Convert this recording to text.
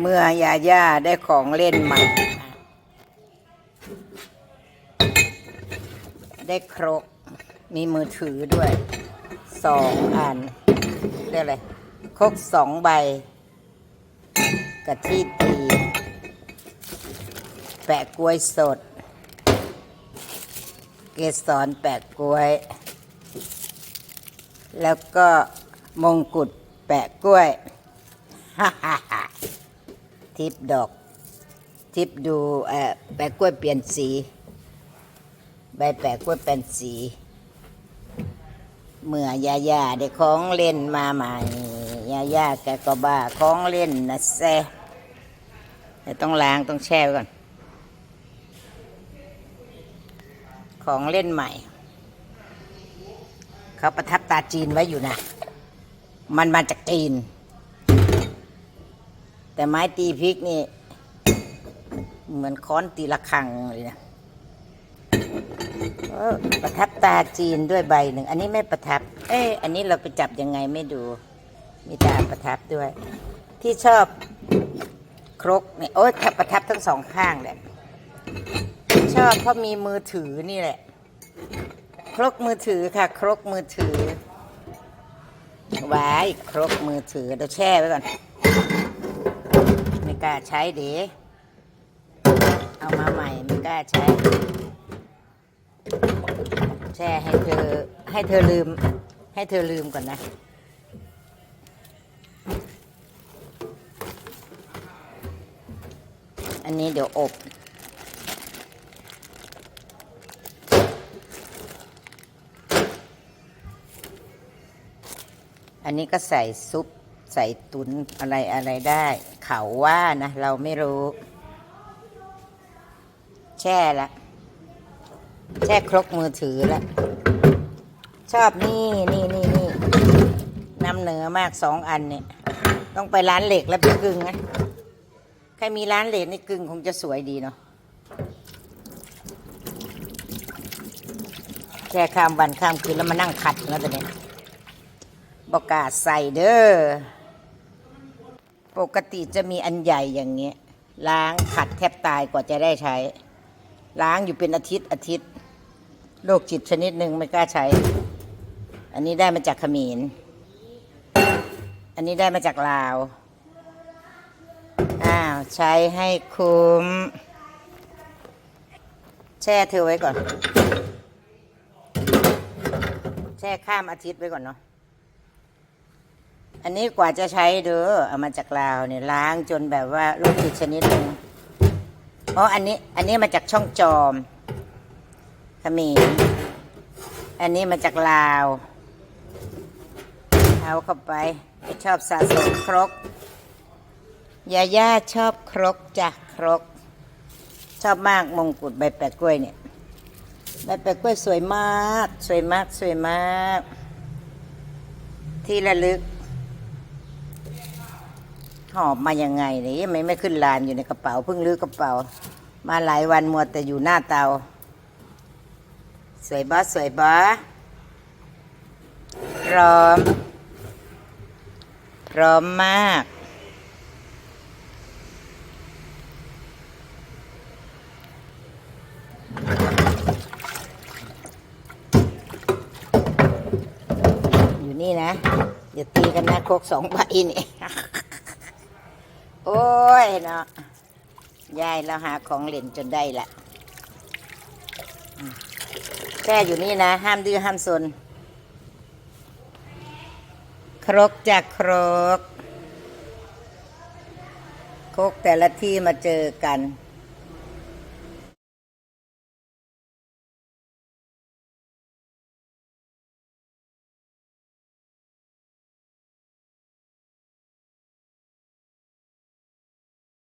เมื่อยาย่าได้ของเล่นใหม่ ได้ครก มีมือถือด้วย สองอัน เรียกอะไรครกสองใบกะทิตี แปะกล้วยสด เกสรแปะกล้วย แล้วก็มงกุฎแปะกล้วย ฮ่าฮ่า ฮ่าทิปดอก ทิปดูเอ่อแปะกล้วยเปลี่ยนสี ใบแปะกล้วยเป็นสีเมื่อยาย่าได้ของเล่นมาใหม่ยาย่าแกก็บ้าของเล่นนะแซ่แต่ต้องล้างต้องแช่ไว้ก่อน ของเล่นใหม่ เขาประทับตาจีนไว้อยู่นะ มันมาจากจีน แต่ไม้ตีพริกนี่ เหมือนค้อนตีละครังเลยนะประทับตาจีนด้วยใบหนึ่ง อันนี้ไม่ประทับ เอ๊ะอันนี้เราไปจับยังไงไม่ดู มีตาประทับด้วย ที่ชอบครกเนี่ยโอ๊ยประทับทั้งสองข้างแหละชอบเพราะมีมือถือนี่แหละ ครกมือถือค่ะ ครกมือถือไว้ครกมือถือเดี๋ยวแช่ไว้ก่อน กล้าใช้เด๋เอามาใหม่ไม่กล้าใช้ แช่ให้เธอให้เธอลืม ให้เธอลืมก่อนนะอันนี้เดี๋ยวอบ อันนี้ก็ใส่ซุป ใส่ตุนอะไรอะไรได้ เขาว่านะ เราไม่รู้ แช่ละ แช่ครกมือถือละ ชอบนี่นี่นี่นี่นำเหนือมากสองอันเนี่ย ต้องไปร้านเหล็กแล้วไปกึ่งนะใครมีร้านเหล็กนี่กึ่งคงจะสวยดีเนาะแช่ข้ามวันข้ามคืนแล้วมานั่งขัดแล้วตอนนี้บอกกล้าใส่เด้อ ปกติจะมีอันใหญ่อย่างเงี้ยล้างขัดแทบตายกว่าจะได้ใช้ ล้างอยู่เป็นอาทิตย์อาทิตย์โรคจิตชนิดหนึ่งไม่กล้าใช้ อันนี้ได้มาจากขมรอันนี้ได้มาจากลาว อ้าว ใช้ให้คุ้ม แช่เธอไว้ก่อน แช่ข้ามอาทิตย์ไว้ก่อนเนาะ อันนี้กว่าจะใช้เด้อเอามาจากลาวเนี่ยล้างจนแบบว่าโรคจิตชนิดหนึ่งเพราะอันนี้อันนี้มาจากช่องจอมขมรอันนี้มาจากลาว เอาเข้าไปชอบสะสมครกยาย่าชอบครกจ้ะครก ชอบมากมงกุฎใบแปะกล้วยเนี่ยใบแปะกล้วยสวยมาก สวยมากสวยมาก ที่ระลึก หอบมายังไงเนี่ยไม่ไม่ขึ้นลานอยู่ในกระเป๋าเพิ่งลื้อกระเป๋า มาหลายวันมัวแต่อยู่หน้าเตา สวยบอสวยบอพร้อม พร้อมมาก อยู่นี่นะอย่าตีกันนะโคกสองใบนี่ โอ้ยเนาะยายเราหาของเล่นจนได้ละแค่อยู่นี่นะ ห้ามดื้อห้ามซนครกจากครกครกแต่ละที่มาเจอกัน